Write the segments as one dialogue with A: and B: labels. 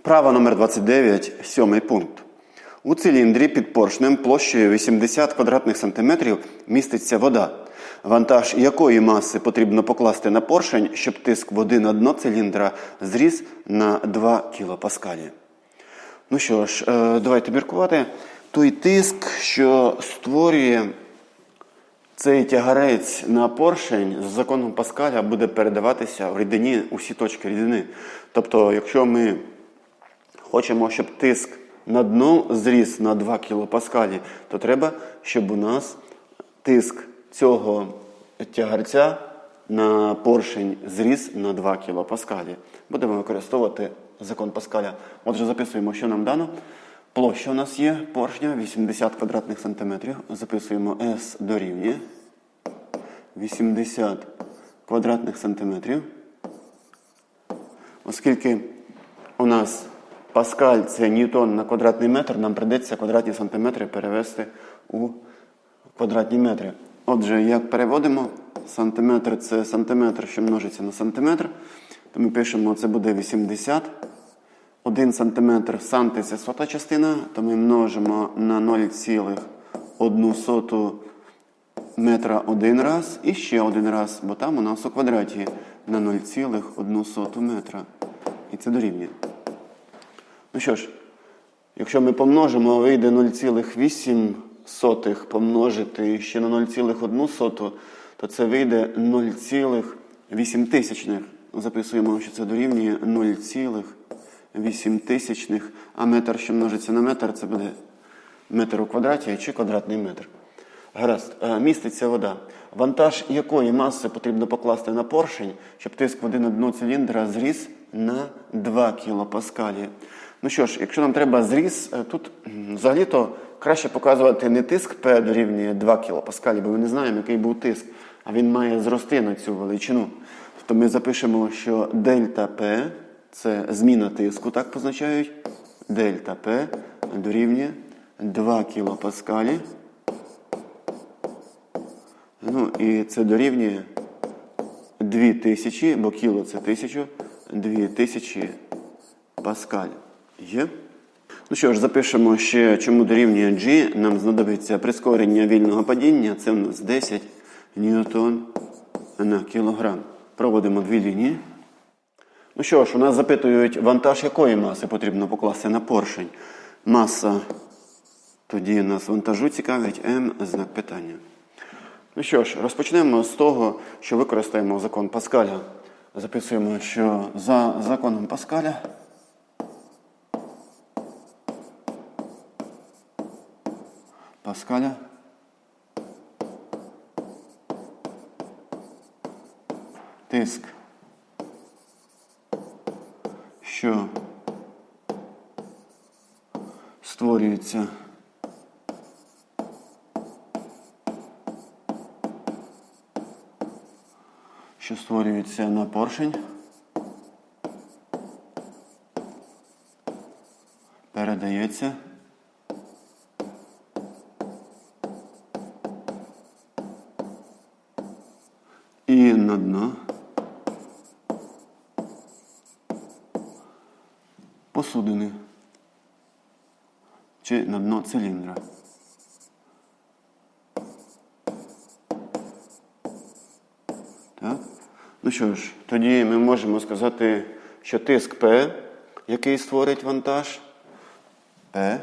A: Вправа номер 29, сьомий пункт. У циліндрі під поршнем площею 80 квадратних сантиметрів міститься вода. Вантаж якої маси потрібно покласти на поршень, щоб тиск води на дно циліндра зріс на 2 кілопаскалі. Ну що ж, е, давайте міркувати. Той тиск, що створює цей тягарець на поршень з законом Паскаля буде передаватися в рідині у всі точки рідини. Тобто, якщо ми хочемо, щоб тиск на дно зріс на 2 кілопаскалі, то треба, щоб у нас тиск цього тягарця на поршень зріс на 2 кілопаскалі. Будемо використовувати закон Паскаля. Отже, записуємо, що нам дано. Площа у нас є поршня 80 квадратних сантиметрів. Записуємо S дорівнює 80 квадратних сантиметрів. Оскільки у нас паскаль це ньютон на квадратний метр, нам прийдеться квадратні сантиметри перевести у квадратні метри. Отже, як переводимо, сантиметр це сантиметр, що множиться на сантиметр, то ми пишемо, це буде 80. 1 сантиметр санти це сота частина, то ми множимо на 0,1 соту метра один раз і ще один раз, бо там у нас у квадраті на 0,1 соту метра. І це дорівнює. Ну що ж, якщо ми помножимо, вийде 0,8 помножити ще на 0,1 то це вийде 0,8 тисячних. Записуємо, що це дорівнює 0,8 тисячних, а метр, що множиться на метр, це буде метр у квадраті чи квадратний метр. Гаразд, Е, міститься вода. Вантаж якої маси потрібно покласти на поршень, щоб тиск води на дно циліндра зріс на 2 кілопаскалі. Ну що ж, якщо нам треба зріс, е, тут взагалі-то краще показувати не тиск P дорівнює 2 кілопаскалі, бо ми не знаємо, який був тиск, а він має зрости на цю величину. Тобто ми запишемо, що дельта P це зміна тиску, так позначають. Дельта P дорівнює 2 кілопаскалі. Ну і це дорівнює 2000, бо кіло це 1000, 2000 паскаль. Є? Ну що ж, запишемо ще, чому дорівнює G. Нам знадобиться прискорення вільного падіння. Це в нас 10 ньютон на кілограм. Проводимо дві лінії. Ну що ж, у нас запитують, вантаж якої маси потрібно покласти на поршень. Маса, тоді нас вантажу цікавить М знак питання. Ну що ж, розпочнемо з того, що використаємо закон Паскаля. Записуємо, що за законом Паскаля Паскаля тиск, що створюється що створюється на поршень. Передається. І на дно. Посудини. Чи на дно циліндра. Так? Ну що ж, тоді ми можемо сказати, що тиск P, який створить вантаж, P,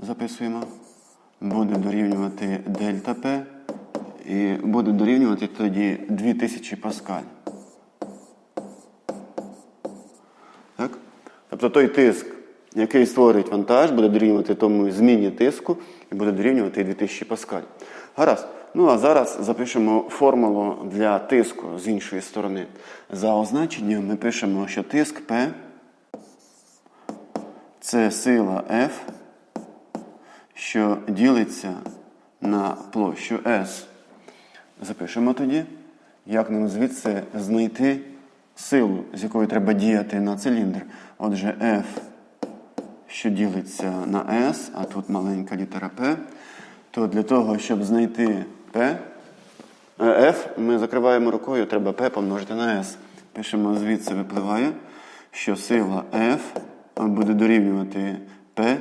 A: записуємо, буде дорівнювати дельта P і буде дорівнювати тоді 2000 паскаль. Так? Тобто той тиск, який створить вантаж, буде дорівнювати тому зміні тиску і буде дорівнювати 2000 паскаль. Гаразд. Ну а зараз запишемо формулу для тиску з іншої сторони. За означенням ми пишемо, що тиск P це сила F, що ділиться на площу S. Запишемо тоді, як нам звідси знайти силу, з якою треба діяти на циліндр. Отже, F, що ділиться на S, а тут маленька літера P, то для того, щоб знайти P, е, F, ми закриваємо рукою, треба P помножити на S. Пишемо звідси випливає, що сила F буде дорівнювати P,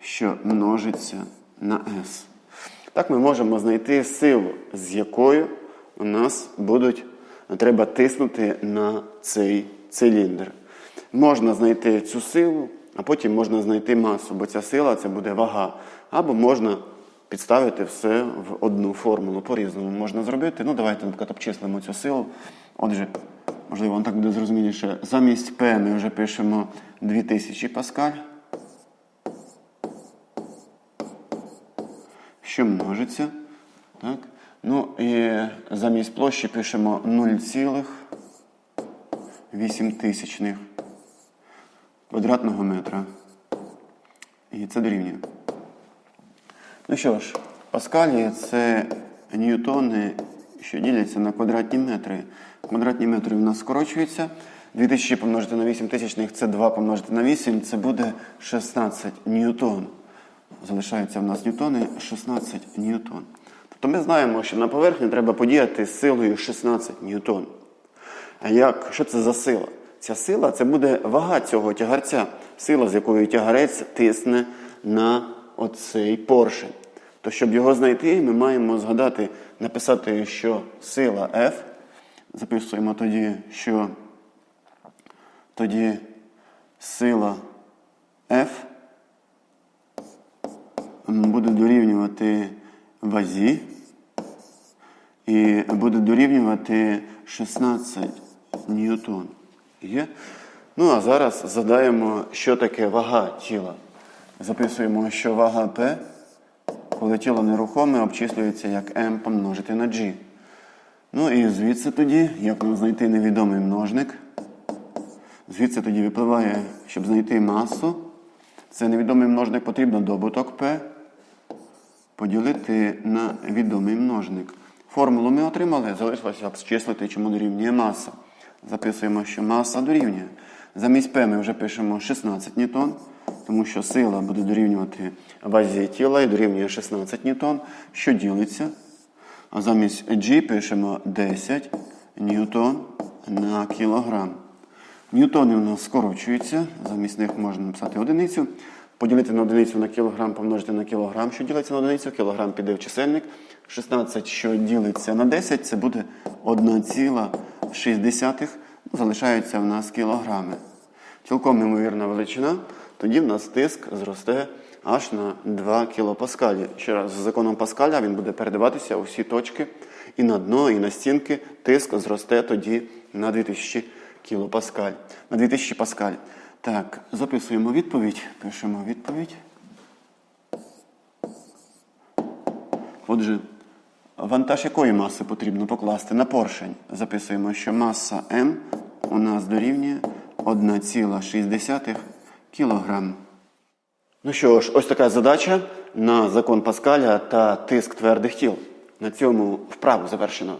A: що множиться на S. Так ми можемо знайти силу, з якою у нас будуть, треба тиснути на цей циліндр. Можна знайти цю силу, а потім можна знайти масу, бо ця сила це буде вага. Або можна підставити все в одну формулу. По-різному можна зробити. Ну, давайте, наприклад, обчислимо цю силу. Отже, можливо, вам так буде зрозуміліше. Замість P ми вже пишемо 2000 паскаль. Що множиться. Так? Ну і замість площі пишемо 0,8 квадратного метра. І це дорівнює. Ну що ж, паскалі це ньютони, що діляться на квадратні метри. Квадратні метри в нас скорочуються. 2000 помножити на 8 тисячних це 2 помножити на 8, це буде 16 ньютон. Залишаються в нас ньютони 16 ньютон. Тобто ми знаємо, що на поверхні треба подіяти з силою 16 ньютон. А як? Що це за сила? Ця сила це буде вага цього тягарця, сила, з якою тягарець тисне на оцей поршень. То щоб його знайти, ми маємо згадати, написати, що сила F. Записуємо тоді, що тоді сила F буде дорівнювати вазі і буде дорівнювати 16 ньютон. Є? Ну, а зараз задаємо, що таке вага тіла. Записуємо, що вага P, коли тіло нерухоме, обчислюється як m помножити на g. Ну і звідси тоді, як нам знайти невідомий множник, звідси тоді випливає, щоб знайти масу. Це невідомий множник потрібно добуток P поділити на відомий множник. Формулу ми отримали, залишилося обчислити, чому дорівнює маса. Записуємо, що маса дорівнює. Замість P ми вже пишемо 16 ньютон, тому що сила буде дорівнювати вазі тіла і дорівнює 16 ньютон, що ділиться. А замість G пишемо 10 ньютон на кілограм. Ньютони у нас скорочуються, замість них можна написати одиницю. Поділити на одиницю на кілограм, помножити на кілограм, що ділиться на одиницю, кілограм піде в чисельник. 16, що ділиться на 10, це буде 1,6. Ну, залишаються в нас кілограми. Цілком ймовірна величина, тоді в нас тиск зросте аж на 2 кілопаскалі. Ще раз, з законом Паскаля він буде передаватися у всі точки і на дно, і на стінки. Тиск зросте тоді на 2000 кілопаскаль. На 2000 паскаль. Так, записуємо відповідь. Пишемо відповідь. Отже, вантаж якої маси потрібно покласти на поршень? Записуємо, що маса М у нас дорівнює 1,6 кг. Ну що ж, ось така задача на закон Паскаля та тиск твердих тіл. На цьому вправу завершено.